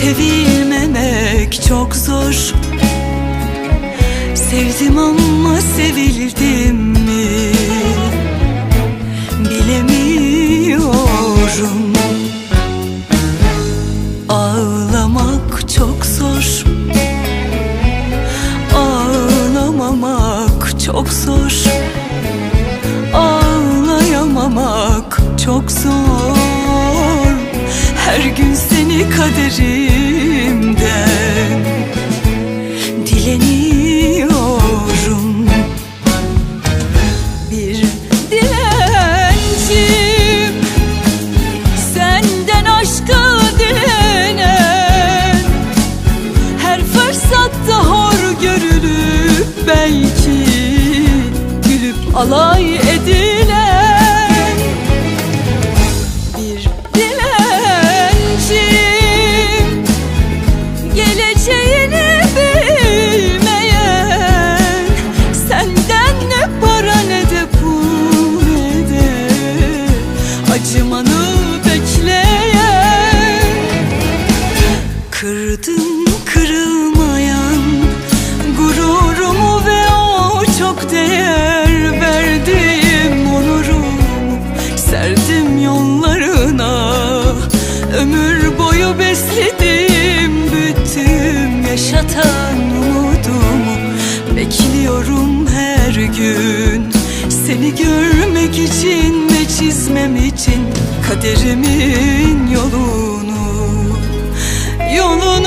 sevmek çok zor. Sevdim ama sevildim mi? Bilemiyorum. Ağlamak çok zor. Ağlamamak çok zor Bir dilencim. Senden aşkı dilenen Her fırsatta hor görülüp belki. Gülüp alay Acımanı bekleyen Kırdım kırılmayan Gururumu ve o çok değer verdiğim onurumu Serdim yollarına. Ömür boyu besledim Büyüttüm yaşatan umudumu Bekliyorum her gün. Seni görmek için çizmem için kaderimin yolunu Yolunu